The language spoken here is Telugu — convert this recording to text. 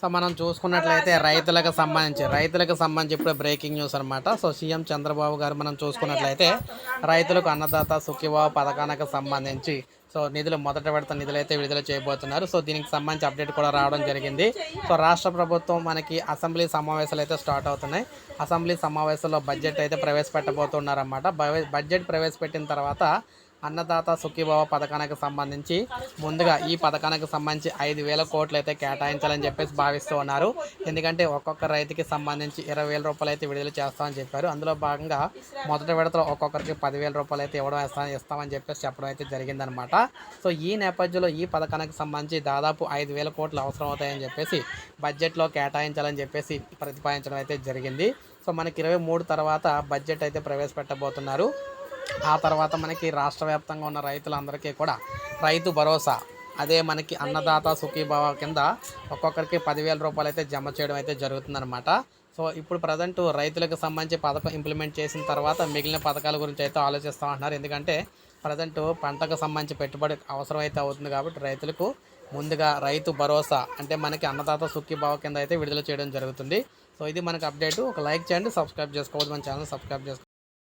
సో మనం చూసుకున్నట్లయితే రైతులకు సంబంధించి రైతులకు సంబంధించి ఇప్పుడు బ్రేకింగ్ న్యూస్ అనమాట సో సీఎం చంద్రబాబు గారు మనం చూసుకున్నట్లయితే రైతులకు అన్నదాత సుఖీబాబు పథకానికి సంబంధించి సో నిధులు మొదట విడత నిధులు అయితే విడుదల చేయబోతున్నారు. సో దీనికి సంబంధించి అప్డేట్ కూడా రావడం జరిగింది. సో రాష్ట్ర ప్రభుత్వం మనకి అసెంబ్లీ సమావేశాలు అయితే స్టార్ట్ అవుతున్నాయి. అసెంబ్లీ సమావేశాల్లో బడ్జెట్ అయితే ప్రవేశపెట్టబోతున్నారన్నమాట. బడ్జెట్ ప్రవేశపెట్టిన తర్వాత అన్నదాత సుఖీభావ పథకానికి సంబంధించి ముందుగా ఈ పథకానికి సంబంధించి ఐదు వేల కోట్లు అయితే కేటాయించాలని చెప్పేసి భావిస్తూ ఉన్నారు. ఎందుకంటే ఒక్కొక్క రైతుకి సంబంధించి ఇరవై వేల రూపాయలు అయితే విడుదల చేస్తామని చెప్పారు. అందులో భాగంగా మొదటి విడతలో ఒక్కొక్కరికి పదివేల రూపాయలు అయితే ఇవ్వడం ఇస్తా ఇస్తామని చెప్పేసి చెప్పడం అయితే జరిగిందనమాట సో ఈ నేపథ్యంలో ఈ పథకానికి సంబంధించి దాదాపు ఐదు వేల కోట్లు అవసరం అవుతాయని చెప్పేసి బడ్జెట్లో కేటాయించాలని చెప్పేసి ప్రతిపాదించడం అయితే జరిగింది. సో మనకి ఇరవై మూడు తర్వాత బడ్జెట్ అయితే ప్రవేశపెట్టబోతున్నారు. ఆ తర్వాత మనకి రాష్ట్ర వ్యాప్తంగా ఉన్న రైతులందరికీ కూడా రైతు భరోసా. అదే మనకి అన్నదాత సుఖీభావ కింద ఒక్కొక్కరికి పదివేల రూపాయలు అయితే జమ చేయడం అయితే జరుగుతుందన్నమాట. సో ఇప్పుడు ప్రజెంట్ రైతులకు సంబంధించి పథకం ఇంప్లిమెంట్ చేసిన తర్వాత మిగిలిన పథకాల గురించి అయితే ఆలోచిస్తూ ఉంటున్నారు. ఎందుకంటే ప్రజెంట్ పంటకు సంబంధించి పెట్టుబడి అవసరం అయితే అవుతుంది కాబట్టి రైతులకు ముందుగా రైతు భరోసా అంటే మనకి అన్నదాత సుఖీభావ కింద అయితే విడుదల చేయడం జరుగుతుంది. సో ఇది మనకు అప్డేట్ ఒక లైక్ చేయండి సబ్స్క్రైబ్ చేసుకోవద్దు. మన ఛానల్ సబ్స్క్రైబ్ చేసుకోండి